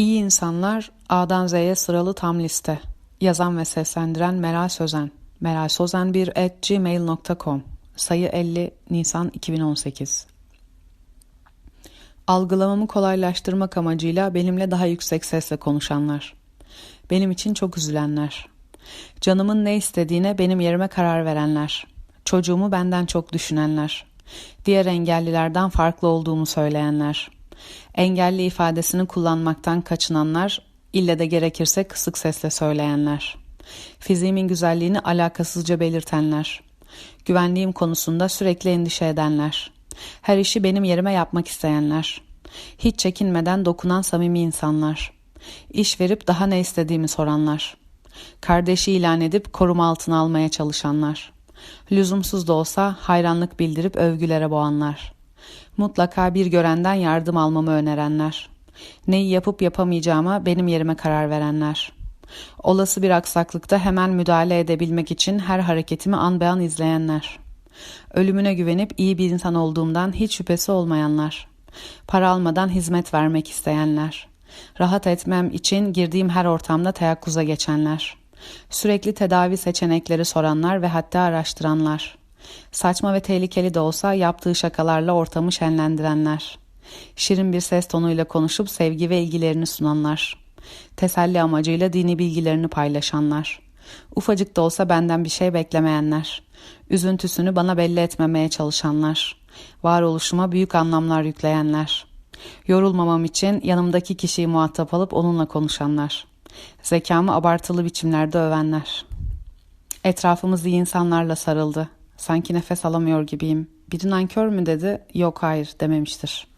İyi insanlar A'dan Z'ye sıralı tam liste. Yazan ve seslendiren Meral Sözen. Meral Sözen 1 at gmail.com Sayı 50 Nisan 2018 Algılamamı kolaylaştırmak amacıyla benimle daha yüksek sesle konuşanlar. Benim için çok üzülenler. Canımın ne istediğine benim yerime karar verenler. Çocuğumu benden çok düşünenler. Diğer engellilerden farklı olduğumu söyleyenler. Engelli ifadesini kullanmaktan kaçınanlar, ille de gerekirse kısık sesle söyleyenler. Fiziğimin güzelliğini alakasızca belirtenler. Güvenliğim konusunda sürekli endişe edenler. Her işi benim yerime yapmak isteyenler. Hiç çekinmeden dokunan samimi insanlar. İş verip daha ne istediğimi soranlar. Kardeşi ilan edip koruma altına almaya çalışanlar. Lüzumsuz da olsa hayranlık bildirip övgülere boğanlar. Mutlaka bir görenden yardım almamı önerenler. Neyi yapıp yapamayacağıma benim yerime karar verenler. Olası bir aksaklıkta hemen müdahale edebilmek için her hareketimi an be an izleyenler. Ölümüne güvenip iyi bir insan olduğumdan hiç şüphesi olmayanlar. Para almadan hizmet vermek isteyenler. Rahat etmem için girdiğim her ortamda teyakkuza geçenler. Sürekli tedavi seçenekleri soranlar ve hatta araştıranlar. Saçma ve tehlikeli de olsa yaptığı şakalarla ortamı şenlendirenler. Şirin bir ses tonuyla konuşup sevgi ve ilgilerini sunanlar. Teselli amacıyla dini bilgilerini paylaşanlar. Ufacık da olsa benden bir şey beklemeyenler. Üzüntüsünü bana belli etmemeye çalışanlar. Varoluşuma büyük anlamlar yükleyenler. Yorulmamam için yanımdaki kişiyi muhatap alıp onunla konuşanlar. Zekamı abartılı biçimlerde övenler. Etrafımız iyi insanlarla sarıldı. Sanki nefes alamıyor gibiyim. Biri nankör mü dedi? Yok hayır dememiştir.